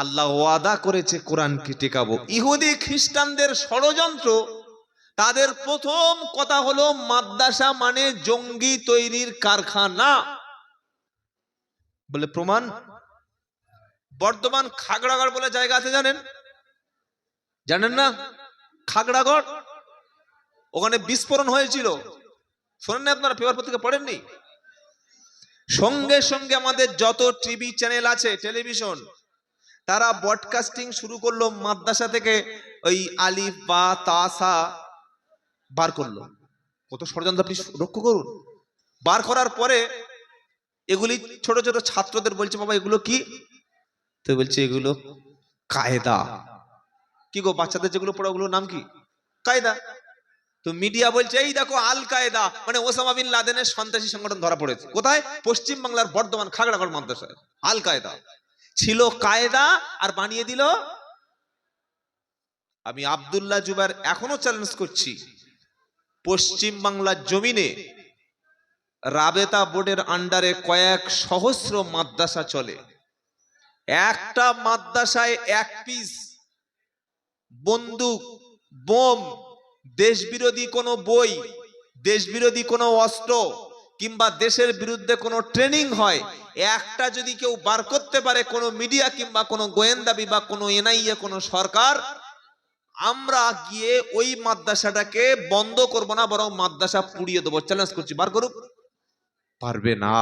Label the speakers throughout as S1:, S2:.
S1: আল্লাহ ওয়াদা করেছে কোরআনকে টেকাবো। ইহুদি খ্রিস্টানদের ষড়যন্ত্র, তাদের প্রথম কথা হলো মাদ্রাসা মানে জঙ্গি তৈরির কারখানা। বলে প্রমাণ বর্তমান খাগড়াগড় বলে জায়গা আছে জানেন? জানেন না? খাগড়াগড়? ওখানে বিস্ফোরণ হয়েছিল। শোনেন না আপনারা পেপার পত্রিকা পড়েননি? সঙ্গে সঙ্গে আমাদের যত টিভি চ্যানেল আছে টেলিভিশন তারা ব্রডকাস্টিং শুরু করল মাদ্রাসা থেকে ওই আলিফ, বা তাসা বার করল। কত ষড়যন্ত্র, আপনি লক্ষ্য করুন। বার করার পরে এগুলি ছোট ছোট ছাত্রদের বলছে, বাবা, এগুলো কি? তো বলছে, এগুলো কায়দা। কি গো, বাচ্চাদের যেগুলো পড়া, ওগুলোর নাম কি? কায়দা। তো মিডিয়া বলছে, এই দেখো, আল কায়দা। মানে ওসামা বিন লাদেনের সন্ত্রাসী সংগঠন ধরা পড়েছে। কোথায়? পশ্চিম বাংলার বর্ধমান খাগড়াগড় মাদ্রাসায়। আল কায়দা। ছিল কায়দা আর বানিয়ে দিল। আমি আব্দুল্লাহ জুবার এখনও চ্যালেঞ্জ করছি। পশ্চিম বাংলার জমিনে রাবেতা বোর্ডের আন্ডারে কয়েক সহস্র মাদ্রাসা চলে। একটা মাদ্রাসায় এক পিস বন্দুক, বোম, দেশবিরোধী কোনো বই, দেশবিরোধী কোনো অস্ত্র কিংবা দেশের বিরুদ্ধে কোনো ট্রেনিং হয়, একটা যদি কেউ বার করতে পারে কোনো মিডিয়া কিংবা কোনো গোয়েন্দা বিভাগ, কোনো এনআইএ, কোনো সরকার, আমরা গিয়ে ওই মাদ্রাসাটাকে বন্ধ করব না, বরং মাদ্রাসা পুড়িয়ে দেবো। চ্যালেঞ্জ করছি, বার করুক? পারবে না।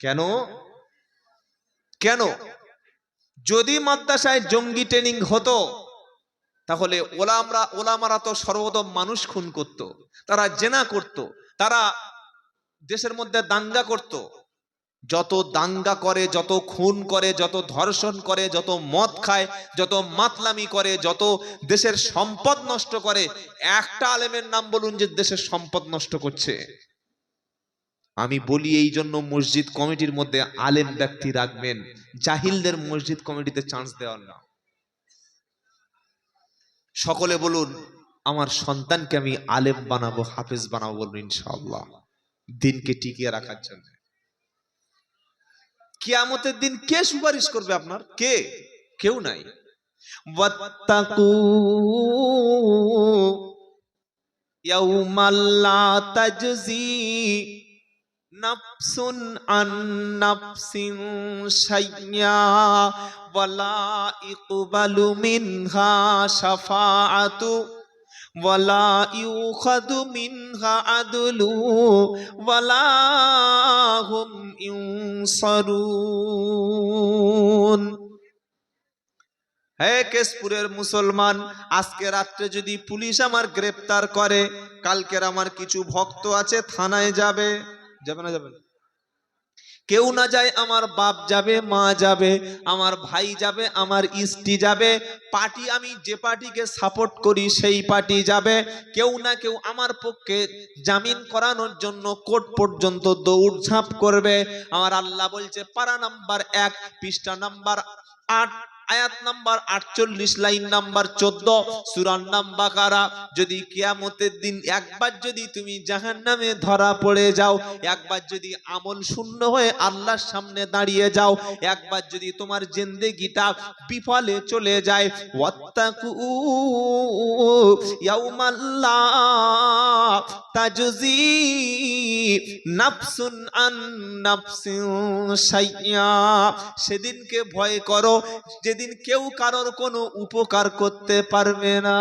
S1: কেন? কেন? যদি মাদ্রাসায় জঙ্গি ট্রেনিং হতো, তাহলে ওলামরা, ওলামারা তো সর্বদম মানুষ খুন করত, তারা জেনা করত, তারা দেশের মধ্যে দাঙ্গা করত। যত দাঙ্গা করে, যত খুন করে, যত ধর্ষণ করে, যত মদ খায়, যত মাতলামি করে, যত দেশের সম্পদ নষ্ট করে, একটা আলেমের নাম বলুন যে দেশের সম্পদ নষ্ট করছে। আমি বলি এই জন্য মসজিদ কমিটির মধ্যে আলেম ব্যক্তি রাখবেন। জাহিলদের মসজিদ কমিটিতে চান্স দেওয়ার না। সকলে বলুন, আমার সন্তানকে আমি আলেম বানাবো, হাফেজ বানাবো বলুন ইনশাআল্লাহ। দিনকে টিকিয়ে রাখার জন্য। কিয়ামতের দিন কে সুপারিশ করবে আপনার? কে? কেউ নাই। ইয়াউমাল্লা মিনহা শাফাআতু ওয়ালা ইউখাদু মিনহা আদলু ওয়ালা হুম ইউনসারুন হে কেশপুরের মুসলমান, আজকে রাত্রে যদি পুলিশ আমার গ্রেপ্তার করে, কালকের আমার কিছু ভক্ত আছে, থানায় যাবে যাবে না যাবে না? কেউ না যায়, আমার বাপ যাবে, মা যাবে, আমার ভাই যাবে, আমার স্ত্রী যাবে, পার্টি আমি যে পার্টিকে সাপোর্ট করি সেই পার্টি যাবে। কেউ না কেউ আমার পক্ষে জামিন করানোর জন্য কোর্ট পর্যন্ত দৌড়ঝাঁপ করবে। আমার আল্লাহ বলছে, পারা নাম্বার এক, পৃষ্ঠা নাম্বার আট আয়াত নাম্বার আটচল্লিশ, লাইন নাম্বার চোদ্দ, সুরান নাম্বার কারা যদি কিয়ামতের দিন একবার যদি তুমি জাহান নামে ধরা পড়ে যাও, একবার যদি আমল শূন্য হয়ে আল্লাহর সামনে দাঁড়িয়ে যাও, একবার যদি তোমার জিন্দেগিটা বিফলে চলে যায়, ওয়াত্তাকু ইয়াউমাল্লা তাজজি নাফসুন আন নাফসিন শাইয়া। সেদিনকে ভয় করো যেদিন কেউ কারোর কোনো উপকার করতে পারবে না।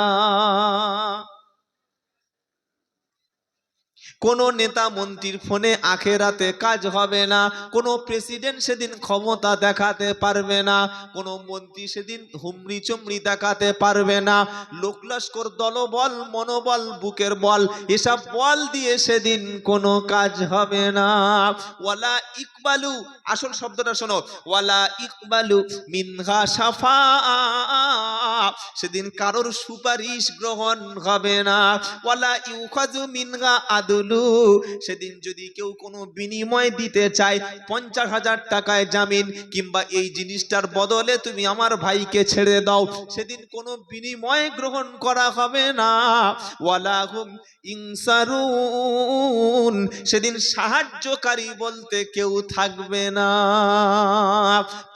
S1: কোন নেতা মন্ত্রীর ফোনে আখেরাতে কাজ হবে না, কোন প্রেসিডেন্ট সেদিন ক্ষমতা দেখাতে পারবে না, কোন মন্ত্রী সেদিন হুমড়ি চুমড়ি দেখাতে পারবে না। লোক লস্কর দলবল, মনোবল, বুকের বল, এসব বল দিয়ে সেদিন কোনো কাজ হবে না। ওয়ালা ইকবালু, আসল শব্দটা শোনো। ওয়ালা ইকবালু মিনহা সাফা সেদিন কারোর সুপারিশ গ্রহণ হবে না। ওয়ালা ইউখাজু মিনহা আদলু, সেদিন যদি কেউ কোনো বিনিময় দিতে চায় পঞ্চাশ হাজার টাকায় জামিন, কিংবা এই জিনিসটার বদলে তুমি আমার ভাইকে ছেড়ে দাও, সেদিন কোনো বিনিময় গ্রহণ করা হবে না। ওয়ালা হুম ইনসারুন, সেদিন সাহায্যকারী বলতে কেউ থাকবে না।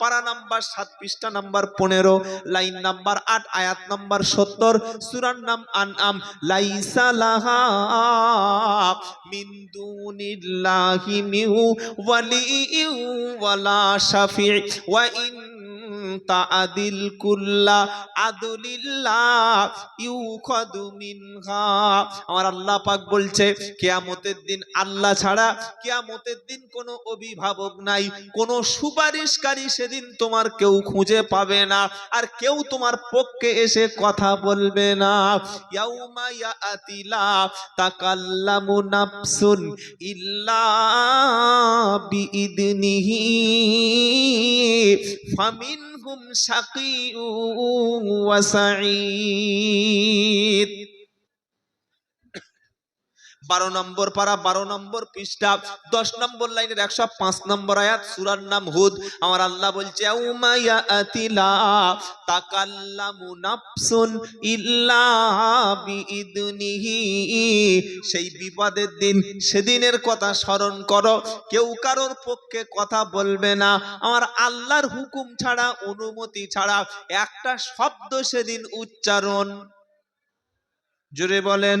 S1: পারা নাম্বার সাত, পৃষ্ঠা নাম্বার পনেরো, লাইন নাম্বার আট আয়াত নম্বর সত্তর সুরার নাম আনআম। লাইসা লাহা মিন দুনিল্লাহি মিহু তাআদিল কুল্লা আদলিল্লাহ ইউখাদু মিনহা। আমার আল্লাহ পাক বলছে, কিয়ামতের দিন আল্লাহ ছাড়া কিয়ামতের দিন কোনো অভিভাবক নাই, কোনো সুপারিশকারী সেদিন তোমার কেউ খুঁজে পাবে না, আর কেউ তোমার পক্ষে এসে কথা বলবে না। ইয়াউমা ইয়াতিলা তাকাল্লামু নাফসুন ইল্লা বিইদনিহি। ফামিনহুম শাকিউন ওয়া সাঈদ। বারো নম্বর পারা, বারো নম্বর পৃষ্ঠা, দশ নম্বর লাইনের একশো পাঁচ নম্বর আয়াত, সুরার নাম হুদ। আমার আল্লাহ বলছে সেই বিপদের দিন, সেদিনের কথা স্মরণ করো। কেউ কারোর পক্ষে কথা বলবে না। আমার আল্লাহর হুকুম ছাড়া, অনুমতি ছাড়া একটা শব্দ সেদিন উচ্চারণ। জোরে বলেন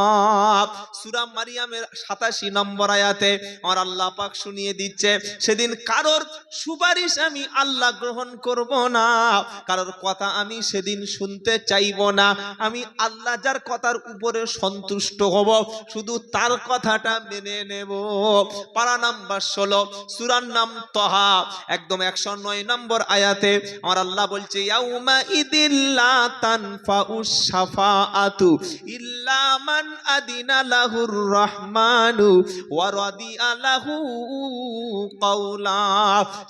S1: সূরা মারিয়ামের 87 নম্বর আয়াতে আমার আল্লাহ পাক শুনিয়ে দিচ্ছে, সেদিন কারোর সুপারিশ আমি আল্লাহ গ্রহণ করব না, কারোর কথা আমি সেদিন শুনতে চাইব না, আমি আল্লাহ যার কথার উপরে সন্তুষ্ট হব, শুধু তার কথাটা মেনে নেব। পারা নাম্বার ষোলো, সুরার নাম তহা, একদম একশো নয় নম্বর আয়াতে আমার আল্লাহ বলছে, ইয়াউমা ইদিল্লা তানফাউস শাফাআতু ইল্লা মান আদিনা লাহুর রহমানু ওয়া রাদিয়া লাহু কাওলা।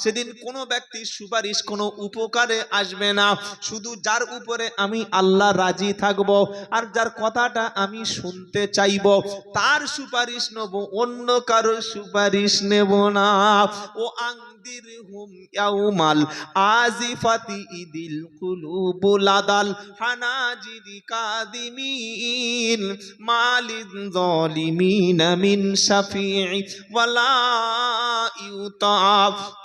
S1: সেদিন কোনো ব্যক্তির সুপারিশ, কোনো উপকারে আসবে না। শুধু যার উপরে আমি আল্লাহ রাজি থাকব আর যার কথাটা আমি শুনতে চাইব, তার সুপারিশ নেব, অন্য কারও সুপারিশ নেব না। ও আংদির ইয়াউমাল আজিফাতি ইদিল কুলুবুল আদাল হানাজিদি কাদিমিন জালিমিন মিন শাফিঈ ওয়ালা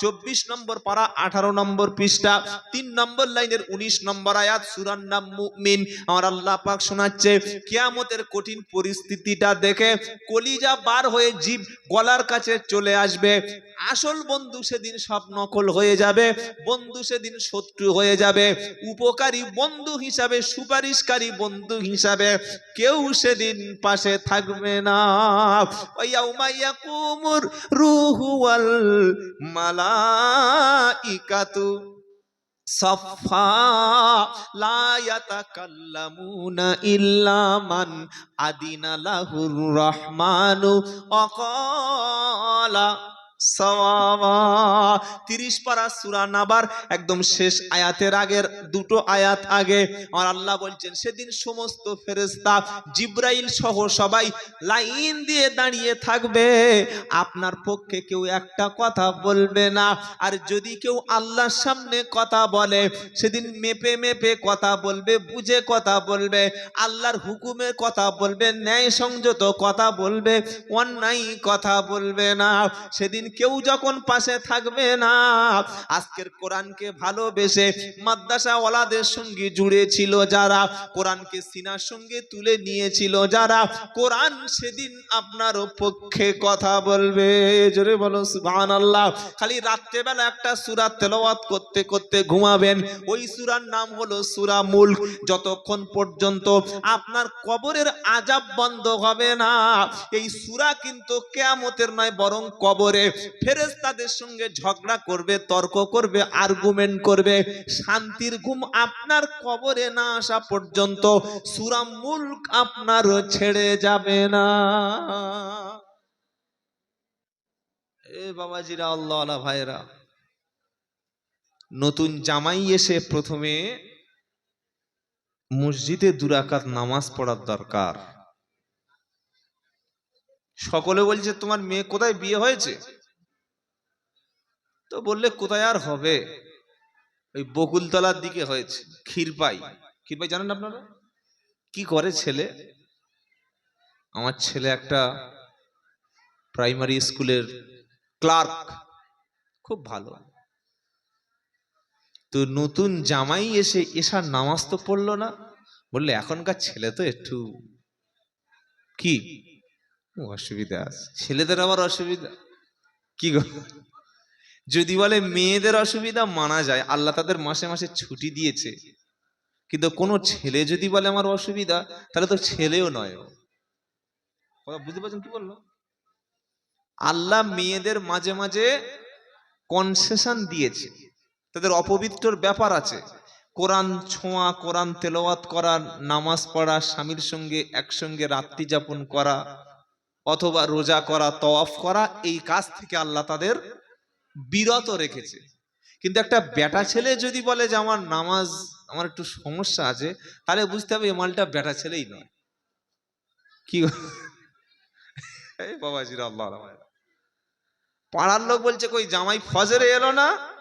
S1: 24 নম্বর পারা 18 নম্বর পৃষ্ঠা, তিন নম্বর লাইনের 19 নম্বর আয়াত, সূরার নাম মুমিন। আমার আল্লাহ পাক শোনাচ্ছে, কিয়ামতের কঠিন পরিস্থিতিটা দেখে কলিজা বার হয়ে জীব গলার কাছে চলে আসবে। আসল বন্ধু সেদিন সব নকল হয়ে যাবে, বন্ধু সেদিন শত্রু হয়ে যাবে, উপকারী বন্ধু হিসাবে, সুপারিশকারী বন্ধু হিসাবে, কেউ সেদিন পাশে থাকবে না। কুমুর রুহুয়াল মালাইকাতু সাফা লা ইয়াতাকাল্লামুনা ইল্লা মান আদিনা লাহুর রহমানু। অকালা তিরিশ পারা সুরা নাবার একদম শেষ আয়াতের আগের দুটো আয়াত আগে। আমার আল্লাহ বলছেন, সেদিন সমস্ত ফেরেস্তা জিব্রাইল সহ সবাই লাইন দিয়ে দাঁড়িয়ে থাকবে। আপনার পক্ষে কেউ একটা কথা বলবে না। আর যদি কেউ আল্লাহর সামনে কথা বলে, সেদিন মেপে মেপে কথা বলবে, বুঝে কথা বলবে, আল্লাহর হুকুমের কথা বলবে ন্যায় সংযত কথা বলবে, অন্যায় কথা বলবে না। সেদিন কেউ যখন পাশে থাকবে না। আজকের কোরআনকে ভালোবেসে মাদ্রাসা ওয়ালাদের সঙ্গে জুড়ে ছিল যারা, কোরআনকে সিনার সঙ্গে তুলে নিয়েছিল যারা, কোরআন সেদিন আপনার পক্ষে কথা বলবে। জোরে বলো সুবহান আল্লাহ খালি রাত্রেবেলা একটা সুরা তেলাওয়াত করতে করতে ঘুমাবেন, ওই সুরার নাম হলো সুরা মুল্ক। যতক্ষণ পর্যন্ত আপনার কবরের আজাব বন্ধ হবে না, এই সুরা কিন্তু কেয়ামতের নয়, বরং কবরে। ফেরেস্তাদের সঙ্গে ঝগড়া করবে, তর্ক করবে আর্গুমেন্ট করবে, শান্তির ঘুম আপনার কবরে না আসা পর্যন্ত সুরাম মুল্ক আপনার ছেড়ে যাবে না। এ বাবাজিরা আল্লাহ আল্লাহ ভাইরা নতুন জামাই এসে প্রথমে মসজিদে দুরাকাত নামাজ পড়ার দরকার। সকলে বলছে, তোমার মেয়ে কোথায়? বিয়ে হয়েছে? তো বললে, কোথায় আর হবে? ওই বকুলতলার দিকে হয়েছে, ক্ষীরপাই। ক্ষীরপাই জানেন আপনারা? কি করে ছেলে? আমার ছেলে একটা প্রাইমারি স্কুলের ক্লার্ক। খুব ভালো। তো নতুন জামাই এসে এসার নামাজ তো পড়ল না। বললে, এখনকার ছেলে তো একটু কি? অসুবিধা আছে। ছেলেদের আবার অসুবিধা? কি যদি বলে মেয়েদের অসুবিধা মানা যায়, আল্লাহ তাদের মাসে মাসে ছুটি দিয়েছে। কিন্তু কোনো ছেলে যদি বলে আমার অসুবিধা, তাহলে তো ছেলেও নয়। বুঝতে পারছেন কি বলল? আল্লাহ মেয়েদের মাঝে মাঝে কনসেশন দিয়েছে। তাদের অপবিত্রর ব্যাপার আছে। কোরআন ছোঁয়া, কোরআন তেলাওয়াত করা, নামাজ পড়া, স্বামীর সঙ্গে একসঙ্গে রাত্রি যাপন করা, অথবা রোজা করা, তওয়াফ করা, এই কাজ থেকে আল্লাহ তাদের বিরত রেখেছে। কিন্তু একটা বেটা ছেলে যদি বলে যে, আমার নামাজ, আমার একটু সমস্যা আছে, তাহলে বুঝতে হবে এ মালটা বেটা ছেলেই নয়। কি? এই আল্লাহ পাড়ার লোক বলছে, কই জামাই ফজরে এলো না?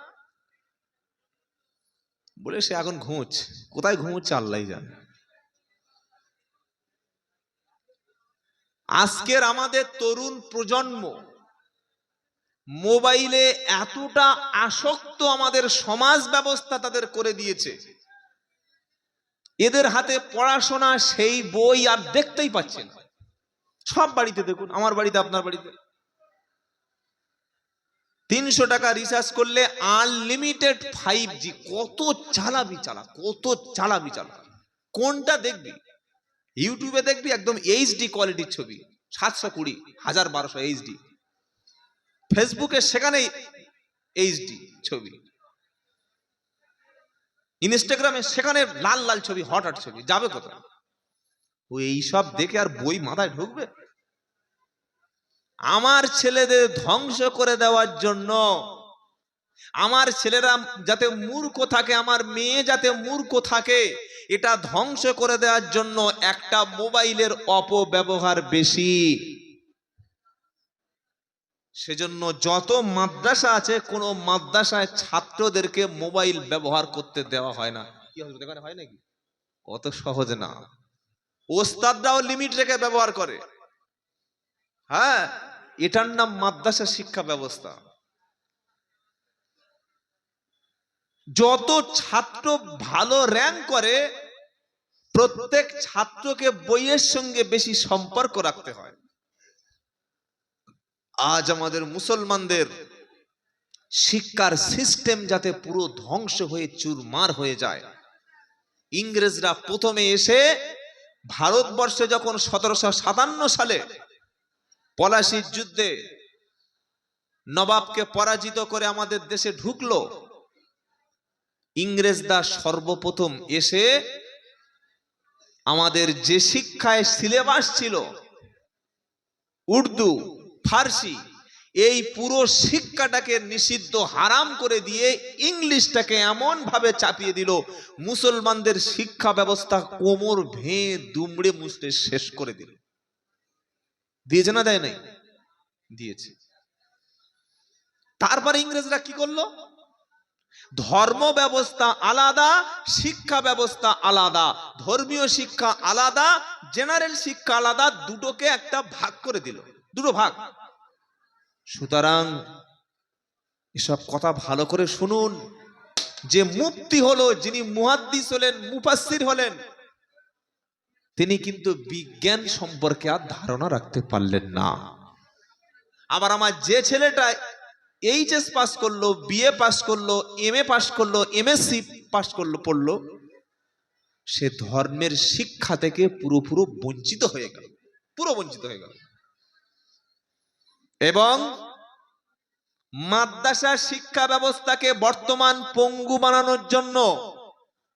S1: বলে, সে এখন ঘুমোচ্ছে। কোথায় ঘুমোচ্ছে আল্লাহ জানে। আজকের আমাদের তরুণ প্রজন্ম মোবাইলে এতটা আসক্ত আমাদের সমাজ ব্যবস্থা তাদের করে দিয়েছে। এদের হাতে পড়াশোনা সেই বই আর দেখতেই পাচ্ছে না। সব বাড়িতে দেখুন, আমার বাড়িতে, আপনার বাড়িতে। তিনশো টাকা রিচার্জ করলে আনলিমিটেড ফাইভ জি কত চালাবি চালা, কত চালাবি চালা। কোনটা দেখবি? ইউটিউবে দেখবি একদম এইচডি কোয়ালিটির ছবি, সাতশো কুড়ি, হাজার বারোশো এইচডি ফেসবুকে সেখানে এইচডি ছবি। ইনস্টাগ্রামে সেখানে লাল লাল ছবি হট ছবি, যাবে কোথায়? ও এইসব দেখে আর বই মাথায় ঢুকবে? আমার ছেলেদের ধ্বংস করে দেওয়ার জন্য আমার ছেলেরা যাতে মূর্খ থাকে, আমার মেয়ে যাতে মূর্খ থাকে, এটা ধ্বংস করে দেওয়ার জন্য একটা মোবাইলের অপব্যবহার বেশি। সেজন্য যত মাদ্রাসা আছে কোন মাদ্রাসায় ছাত্রদেরকে মোবাইল ব্যবহার করতে দেওয়া হয় না। কি এখানে হয় নাকি? অত সহজ না। ওস্তাদরাও লিমিট রেখে ব্যবহার করে। হ্যাঁ এটার নাম মাদ্রাসা শিক্ষা ব্যবস্থা। যত ছাত্র ভালো র্যাঙ্ক করে প্রত্যেক ছাত্রকে বইয়ের সঙ্গে বেশি সম্পর্ক রাখতে হয়। আজ আমাদের মুসলমানদের শিক্ষার সিস্টেম যাতে পুরো ধ্বংস হয়ে চুরমার হয়ে যায়। ইংরেজরা প্রথমে এসে ভারতবর্ষে যখন সতেরোশো সাতান্ন সালে পলাশির যুদ্ধে নবাবকে পরাজিত করে আমাদের দেশে ঢুকলো, ইংরেজরা সর্বপ্রথম এসে আমাদের যে শিক্ষায় সিলেবাস ছিল, উর্দু ফার্সি, এই পুরো শিক্ষাটাকে নিষিদ্ধ হারাম করে দিয়ে ইংলিশটাকে এমন ভাবে চাপিয়ে দিল, মুসলমানদের শিক্ষা ব্যবস্থা কোমর ভেঙে দুমড়ে মুচড়ে শেষ করে দিল। দিয়েছে না দেয় নাই? দিয়েছে। তারপরে ইংরেজরা কি করল? ধর্ম ব্যবস্থা আলাদা, শিক্ষা ব্যবস্থা আলাদা, ধর্মীয় শিক্ষা আলাদা, জেনারেল শিক্ষা আলাদা, দুটোকে একটা ভাগ করে দিল। দুটো ভাগ। সুতরাং এসব কথা ভালো করে শুনুন। যে মুক্তি হলো, যিনি মুহাদ্দিস হলেন, মুফাসসির হলেন, তিনি কিন্তু বিজ্ঞান সম্পর্কে আর ধারণা রাখতে পারলেন না। আবার আমার যে ছেলেটা এইচএস পাস করল, বিএ পাস করল এম এ পাস করল, এমএসসি পাস করল, পড়ল, সে ধর্মের শিক্ষা থেকে পুরোপুরো বঞ্চিত হয়ে গেল। পুরো বঞ্চিত হয়ে গেল। এবং মাদ্রাসা শিক্ষা ব্যবস্থাকে বর্তমান পঙ্গু বানানোর জন্য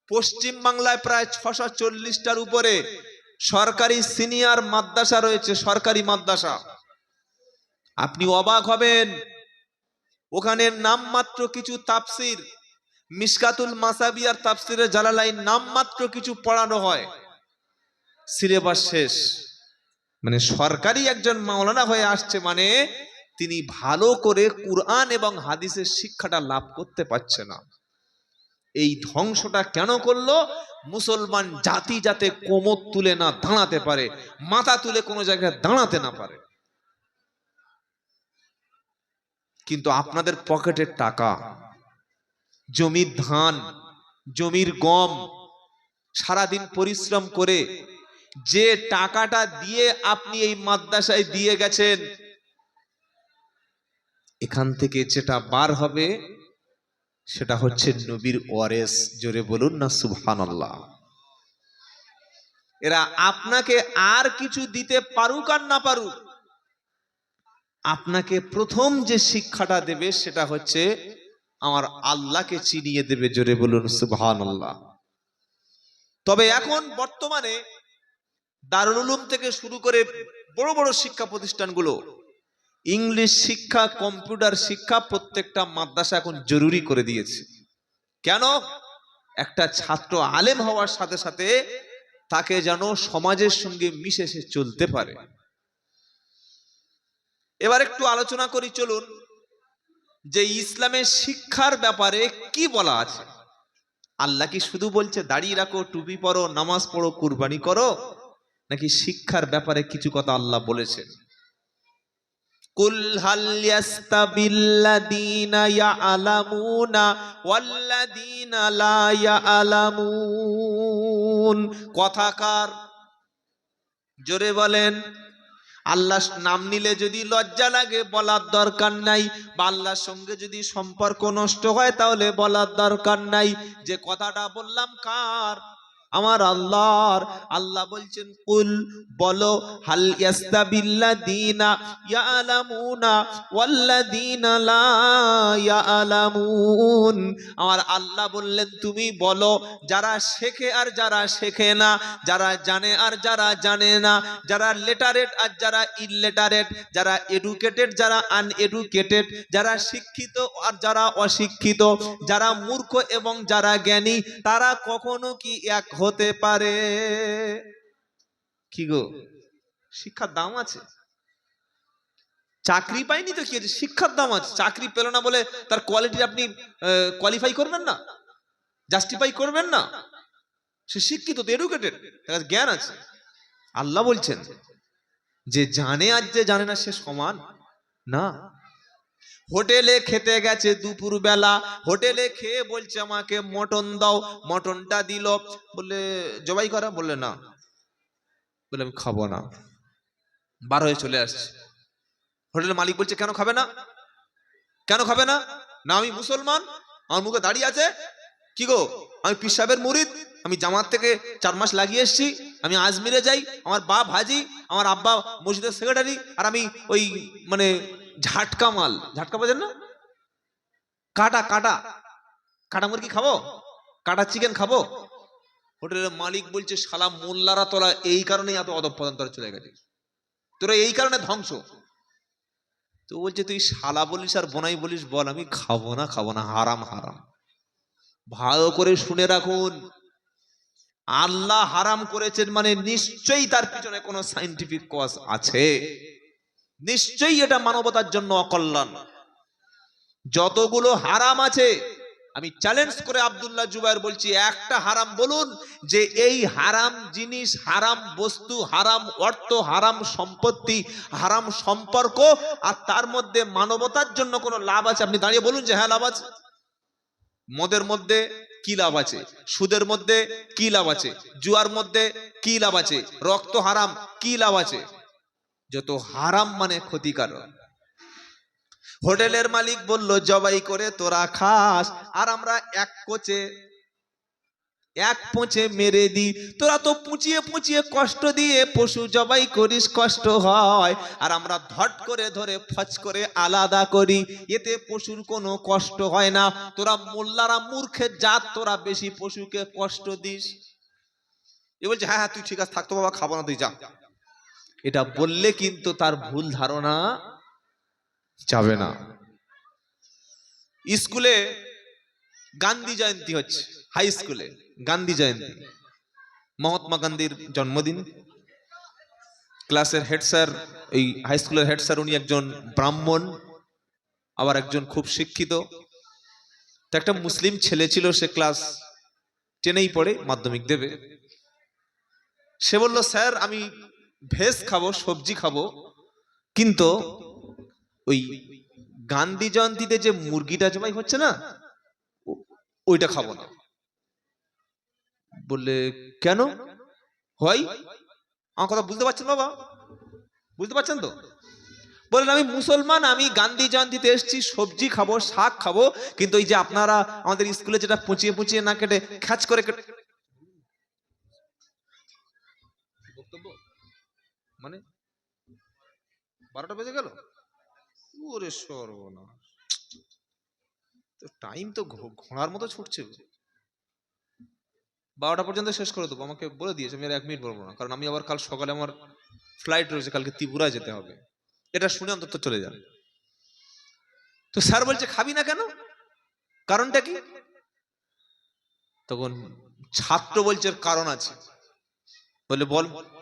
S1: পশ্চিম বাংলায় প্রায় ছশো চল্লিশটার উপরে সরকারি সিনিয়র মাদ্রাসা রয়েছে, সরকারি মাদ্রাসা। আপনি অবাক হবেন, ওখানের নামমাত্র কিছু তাফসির মিসকাতুল মাসাবিয়ার তাফসিরে জালালাইন নামমাত্র কিছু পড়ানো হয়। সিলেবাস শেষ। মানে সরকারি একজন মাওলানা হয়ে আসছে মানে তিনি ভালো করে কুরআন এবং হাদিসের শিক্ষাটা লাভ করতে পারছে না। এই ধ্বংসটা কেন করল? মুসলমান জাতি যাতে কোমর তুলে না দাঁড়াতে পারে, মাথা তুলে কোনো জায়গায় দাঁড়াতে না পারে। কিন্তু আপনাদের পকেটের টাকা, জমির ধান, জমির গম, সারাদিন পরিশ্রম করে যে টাকাটা দিয়ে আপনি এই মাদ্রাসায় দিয়ে গেছেন, এখান থেকে যেটা বার হবে, সেটা হচ্ছে নবীর ওয়ারেস। জোরে বলুন না সুবহান এরা আপনাকে আর কিছু দিতে পারুক আর না পারুক, আপনাকে প্রথম যে শিক্ষাটা দেবে সেটা হচ্ছে আমার আল্লাহকে চিনিয়ে দেবে, জোরে বলুন সুবহান তবে এখন বর্তমানে দারুল উলুম থেকে শুরু করে বড় বড় শিক্ষা প্রতিষ্ঠানগুলো। ইংলিশ শিক্ষা, কম্পিউটার শিক্ষা প্রত্যেকটা মাদ্রাসা এখন জরুরি করে দিয়েছে। কেন? একটা ছাত্র আলেম হওয়ার সাথে সাথে তাকে যেন সমাজের সঙ্গে মিশে সে চলতে পারে। এবার একটু আলোচনা করি, চলুন। যে ইসলামের শিক্ষার ব্যাপারে কি বলা আছে? আল্লাহ কি শুধু বলছে, দাঁড়িয়ে রাখো, টুপি পরো, নামাজ পড়ো, কুরবানি করো? নাকি শিক্ষার ব্যাপারে কিছু কথা আল্লাহ বলেছেন? কুল হাল ইয়াস্তাবিল্লাযীনা ইয়ালামুনা ওয়াল্লাযীনা লা ইয়ালামুন কথাকার জোরে বলেন। আল্লাহ নাম নিলে যদি লজ্জা লাগে, বলার দরকার নাই। বা আল্লাহর সঙ্গে যদি সম্পর্ক নষ্ট হয়, তাহলে বলার দরকার নাই। যে কথাটা বললাম কার? আমার আল্লাহর। আল্লাহ বলছেন, কুল, বলো, হাল ইয়াস্তাবিল্লাযীনা ইয়ালামুনা ওয়াল্লাযীনা লা ইয়ালামুন? আমার আল্লাহ বললেন, তুমি বলো, যারা শেখে আর যারা শেখে না, যারা জানে আর যারা জানে না, যারা লেটারেট আর যারা ইললেটারেট, যারা এডুকেটেড, যারা আনএডুকেটেড, যারা শিক্ষিত আর যারা অশিক্ষিত, যারা মূর্খ এবং যারা জ্ঞানী, তারা কখনো কি এক হতে পারে। কি গো? শিক্ষার দাম আছে? চাকরি পাইনি তো কি? আছে শিক্ষার দাম আছে। চাকরি পেল না বলে তার কোয়ালিটি আপনি কোয়ালিফাই করবেন না? জাস্টিফাই করবেন না? সে শিক্ষিত, তো এডুকেটেড তার কাছে জ্ঞান আছে। আল্লাহ বলছেন, যে জানে আর যে জানে না সে সমান? না। হোটেলে খেতে গেছে দুপুর বেলা হোটেলে খেয়ে বলছে আমাকে, মটন দাও। মটনটা দিল। বলে, জবাই করা? বললে না। বলে, আমি খাব না। বার হয়ে চলে আসছে। হোটেলের মালিক বলছে, কেন খাবে না? কেন খাবে না? না, আমি মুসলমান। আমার মুখে দাঁড়িয়ে আছে। কি গো? আমি পীর সাহেবের মুরিদ। আমি জামাত থেকে চার মাস লাগিয়ে এসেছি। আমি আজমিরে যাই। আমার বাপ হাজি, আমার আব্বা মসজিদের সেক্রেটারি, আর আমি ওই মানে ঝাটকা মাল। ঝাটকা বোঝেন না? কাটা কাটা। কাটা মুরগি খাব? কাটা চিকেন খাব? হোটেলের মালিক বলছে, শালা মোল্লারা তোরা এই কারণেই এত অধপদান্তরে চলে গেছে তোরা এই কারণে ধ্বংস। তো বলছে, তুই শালা বলিস আর বোনাই বলিস, বল, আমি খাব না খাব না, হারাম হারাম। ভালো করে শুনে রাখুন। আল্লাহ হারাম করেছেন মানে নিশ্চয়ই তার পিছনে কোনো সাইন্টিফিক কজ আছে। নিশ্চয়ই এটা মানবতার জন্য অকল্যাণ। যতগুলো হারাম আছে, আমি চ্যালেঞ্জ করে আব্দুল্লাহ জুবাইর বলছি, একটা হারাম বলুন যে এই হারাম জিনিস, হারাম বস্তু, হারাম অর্থ, হারাম সম্পত্তি, হারাম সম্পর্ক আর তার মধ্যে মানবতার জন্য কোনো লাভ আছে? আপনি দাঁড়িয়ে বলুন যে হ্যাঁ লাভ আছে। মদের মধ্যে কি লাভ আছে? সুদের মধ্যে কি লাভ আছে? জুয়ার মধ্যে কি লাভ আছে? রক্ত হারাম, কি লাভ আছে? যত হারাম মানে ক্ষতিকারক। হোটেলের মালিক বলল, জবাই করে তোরা খাস, আর আমরা এক কোচে, এক পোঁচে মেরে দি তোরা তো পুঁচিয়ে পুঁচিয়ে কষ্ট দিয়ে পশু জবাই করিস, কষ্ট হয়। আর আমরা ধট করে ধরে ফচ করে আলাদা করি। এতে পশুর কোনো কষ্ট হয় না। তোরা মোল্লারা মূর্খের জাত, তোরা বেশি পশুকে কষ্ট দিস। এ বলছে হ্যাঁ হ্যাঁ তুই ঠিক আছে থাকতো বাবা খাব না, তুই যা। এটা বললে কিন্তু তার ভুল ধারণা যাবে না। স্কুলে গান্ধী জয়ন্তী হচ্ছে হাই স্কুলে গান্ধী জয়ন্তী। মহাত্মা গান্ধীর জন্মদিন। ক্লাসের হেড স্যার এই হাই স্কুলের হেড স্যার উনি একজন ব্রাহ্মণ, আবার একজন খুব শিক্ষিত। তো একটা মুসলিম ছেলে ছিল, সে ক্লাস টেনেই পড়ে, মাধ্যমিক দেবে। সে বলল স্যার আমি ভেজ খাব, সবজি খাব, কিন্তু ওই গান্ধী জয়ন্তীতে যে মুরগিটা জমাই হচ্ছে না ওইটা খাব না। বললে, কেন? হয়? আমার কথা বুঝতে পারছেন বাবা? বুঝতে পারছেন তো? বললেন, আমি মুসলমান, আমি গান্ধী জয়ন্তীতে এসেছি, সবজি খাব, শাক খাব, কিন্তু এই যে আপনারা আমাদের স্কুলে যেটা পুচিয়ে পুচিয়ে না কেটে খ্যাচ করে মানে বারোটা বেজে গেল? ওরে সর্বনাশ। তো টাইম তো ঘোড়ার মতো ছুটছে বারোটা পর্যন্ত শেষ করে দেবো। আমাকে বলে দিয়েছে, আমি আর এক মিনিট বলব না। কারণ আমি আবার কাল সকালে আমার ফ্লাইট রয়েছে, কালকে ত্রিপুরায় যেতে হবে। এটা শুনে অন্তত চলে যান তো স্যার বলছে, খাবি না কেন? কারণটা কি? তখন ছাত্র বলছে, "এর কারণ আছে। বলে, বল।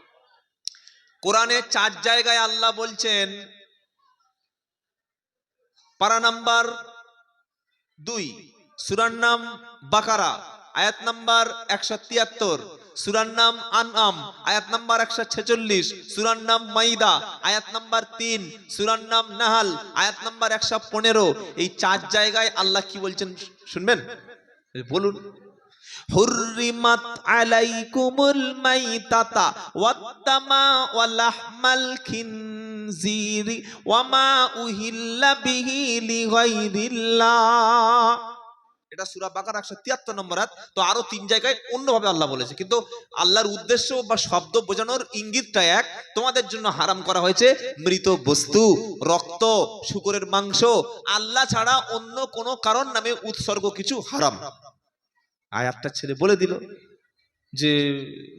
S1: কোরআনে চার জায়গায় আল্লাহ বলছেন, পারা নাম্বার দুই, সুরার নাম বাকারা, আয়াত নাম্বার একশো তিয়াত্তর, সুরার নাম আনআম, আয়াত নাম্বার একশো ছেচল্লিশ, সুরার নাম মাইদা, আয়াত নাম্বার তিন, সুরার নাম নাহাল, আয়াত নাম্বার একশো পনেরো। এই চার জায়গায় আল্লাহ কি বলছেন শুনবেন? বলুন। হুররিমাত আলাইকুমুল মাইতাতা ওয়াত্তামা ওয়ালাহমাল খিনজিরি ওয়ামা উহিল্লা বিহি লিগাইরিল্লাহ। এটা সূরা বাকারা 173 নম্বর আয়াত। তো আরও তিন জায়গায় অন্যভাবে আল্লাহ বলেছে। কিন্তু আল্লাহর উদ্দেশ্য বা শব্দ বোঝানোর ইঙ্গিতটা এক, তোমাদের জন্য হারাম করা হয়েছে মৃত বস্তু, রক্ত, শুকরের মাংস। আল্লাহ ছাড়া অন্য কোনো কারণ নামে উৎসর্গ কিছু হারাম। আয়াতটা ছেড়ে বলে দিল যে,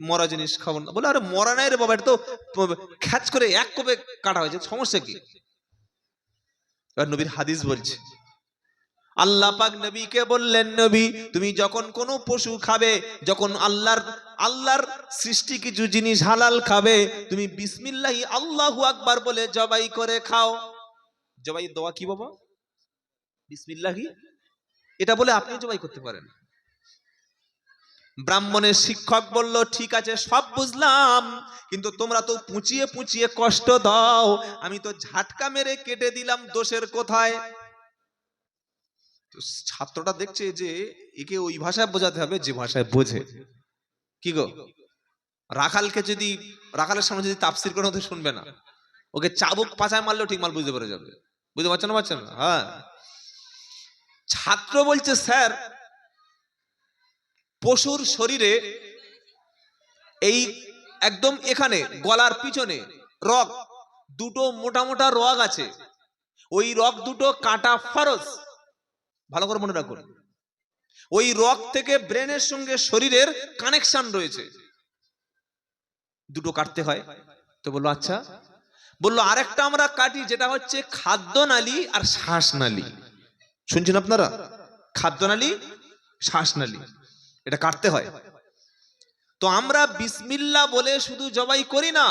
S1: মরা জিনিস খাব না। বলে, আরে, মরা নাই রে বাবা, এটা তো খ্যাচ করে এক কোপে কাটা হয়েছে, সমস্যা কি? নবীর হাদিস বলছে, আল্লাহ পাক নবীকে বললেন, নবী, তুমি যখন কোনো পশু খাবে, যখন আল্লাহর আল্লাহর সৃষ্টি কিছু জিনিস হালাল খাবে, তুমি বিসমিল্লাহি আল্লাহু আকবার বলে জবাই করে খাও। জবাই দোয়া কি বাবা? বিসমিল্লাহি? এটা বলে আপনি জবাই করতে পারেন। ব্রাহ্মণের শিক্ষক বলল, ঠিক আছে, সব বুঝলাম, কিন্তু তোমরা তো পুঁচিয়ে পুঁচিয়ে কষ্ট দাও। আমি তো ঝাটকা মেরে কেটে দিলাম দোষের কোথায়? ছাত্রটা দেখছে যে একে ওই ভাষায় বোঝাতে হবে, যে ভাষায় বোঝে। কি গো? রাখালকে যদি, রাখালের সামনে যদি তাফসির করে তো শুনবে না। ওকে চাবুক পাচায় মারলেও ঠিক মাল বুঝতে পেরে যাবে। বুঝতে পারছেন না পারছেন হ্যাঁ। ছাত্র বলছে, স্যার পশুর শরীরে এই একদম এখানে, গলার পিছনে, রগ, দুটো মোটা মোটা রগ আছে। ওই রগ দুটো কাটা ফরজ ভালো করে মনে রাখুন। ওই রগ থেকে ব্রেনের সঙ্গে শরীরের কানেকশন রয়েছে। দুটো কাটতে হয়। তো বলল আচ্ছা। বলল, আরেকটা আমরা কাটি, যেটা হচ্ছে খাদ্য নালী আর শ্বাস নালী শুনছেন আপনারা? খাদ্য নালী শ্বাস নালী এটা কাটতে হয়। তো আমরা বিসমিল্লা বলে শুধু জবাই করি না,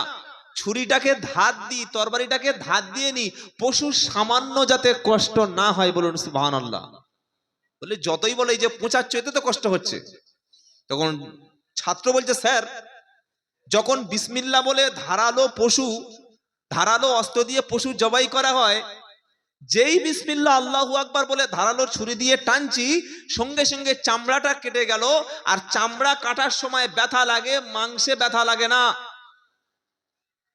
S1: ছুরিটাকে ধার দিই, তরবারিটাকে ধার দিয়ে নি পশু সামান্য যাতে কষ্ট না হয় বলুন সুবহান আল্লাহ বলে যতই বলে যে পোঁচাচ্ছ এতে তো কষ্ট হচ্ছে। তখন ছাত্র বলছে, স্যার, যখন বিসমিল্লা বলে ধারালো পশু, ধারালো অস্ত্র দিয়ে পশু জবাই করা হয় যেই বিসমিল্লা আল্লাহু আকবার বলে ধারালো ছুরি দিয়ে টানছি, সঙ্গে সঙ্গে চামড়াটা কেটে গেল, আর চামড়া কাটার সময় ব্যথা লাগে, মাংসে ব্যথা লাগে না।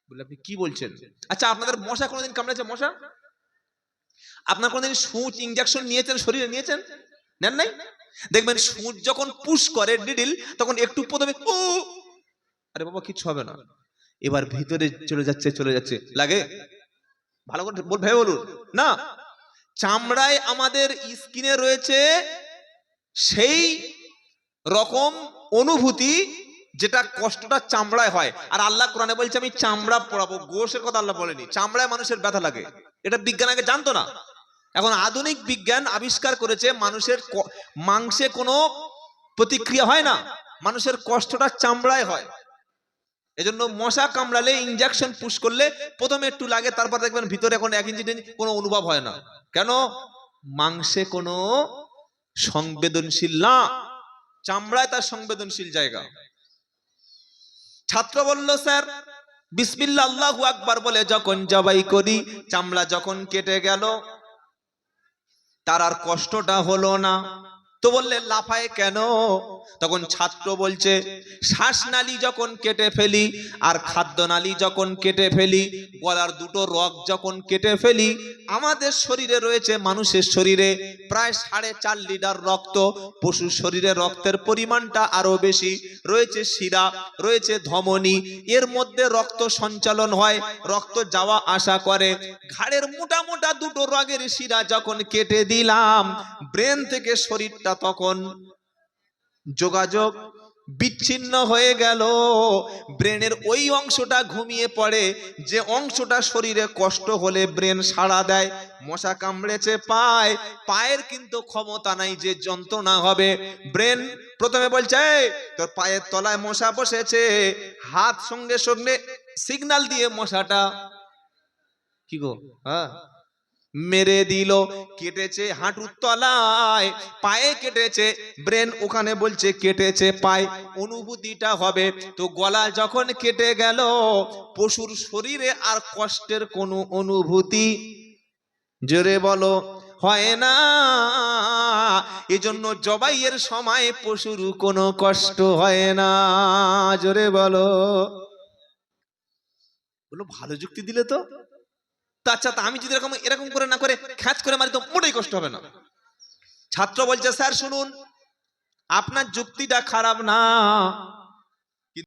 S1: বলে, আপনি কি বলছেন? আচ্ছা আপনাদের মশা কোনোদিন কামড়েছে মশা? আপনার কোনোদিন সুচ ইঞ্জেকশন নিয়েছেন, শরীরে নিয়েছেন? নেন নাই? দেখবেন সুচ যখন পুশ করে নিডিল তখন একটু প্রথমে ও আরে বাবা, কিচ্ছু হবে না। এবার ভিতরে চলে যাচ্ছে চলে যাচ্ছে। লাগে? ভালো করে ভেবে বলুন। না, চামড়ায় আমাদের স্কিনে রয়েছে সেই রকম অনুভূতি যেটা কষ্টটা চামড়ায় হয়। আর আল্লাহ কোরআনে বলছে, আমি চামড়া পড়াবো গোশের কথা আল্লাহ বলেনি। চামড়ায় মানুষের ব্যথা লাগে। এটা বিজ্ঞান আগে জানতো না। এখন আধুনিক বিজ্ঞান আবিষ্কার করেছে, মানুষের মাংসে কোনো প্রতিক্রিয়া হয় না। মানুষের কষ্টটা চামড়ায় হয়। এজন্য মশা কামড়ালে ইঞ্জেকশন পুশ করলে প্রথমে একটু লাগে, তারপর দেখবেন ভিতরে এখন এক ইঞ্চি কোনো অনুভব হয় না। কেন? মাংসে কোনো সংবেদনশীল না। চামড়ায় তার সংবেদনশীল জায়গা। ছাত্র বলল, স্যার বিসমিল্লা আল্লাহু আকবার বলে যখন জবাই করি, চামড়া যখন কেটে গেল, তার আর কষ্টটা হলো না। তো বললে, লাফায় কেন? তখন ছাত্র বলছে, শ্বাসনালী যখন কেটে ফেলি আর খাদ্যনালী যখন কেটে ফেলি, গলার দুটো রগ যখন কেটে ফেলি, আমাদের শরীরে রয়েছে মানুষের শরীরে প্রায় সাড়ে চার লিটার রক্ত। পশুর শরীরে রক্তের পরিমাণটা আরও বেশি। রয়েছে শিরা, রয়েছে ধমনী, এর মধ্যে রক্ত সঞ্চালন হয়, রক্ত যাওয়া আসা করে। ঘাড়ের মোটা মোটা দুটো রগের শিরা যখন কেটে দিলাম, ব্রেন থেকে শরীরটা তখন যোগাযোগ বিচ্ছিন্ন হয়ে গেল। ব্রেনের ওই অংশটা ঘুমিয়ে পড়ে, যে অংশটা শরীরে কষ্ট হলে ব্রেন সাড়া দেয়, মশা কামড়েছে পায়, পায়ের কিন্তু ক্ষমতা নাই যে যন্ত্রণা হবে। ব্রেন প্রথমে বলছে তোর পায়ের তলায় মশা বসেছে। হাত সঙ্গে সঙ্গে সিগন্যাল দিয়ে মশাটা, কি গো হ্যাঁ? মেরে দিল। কেটেছে হাঁটুর তলায়, পায়ে কেটেছে, ব্রেন ওখানে বলছে কেটেছে পায়। অনুভূতিটা হবে। তো গলা যখন কেটে গেল, পশুর শরীরে আর কষ্টের কোনো অনুভূতি? জোরে বলো, হয় না? এজন্য জবাইয়ের সময় পশুর কোনো কষ্ট হয় না। জোরে বলো। বলো ভালো যুক্তি দিলে তো। তা আমি যদি এরকম এরকম করে না করে খ্যাঁচ করে মারি, তো মোটেই কষ্ট হবে না। ছাত্র বলছে, স্যার, শুনুন, আপনার যুক্তিটা খারাপ না।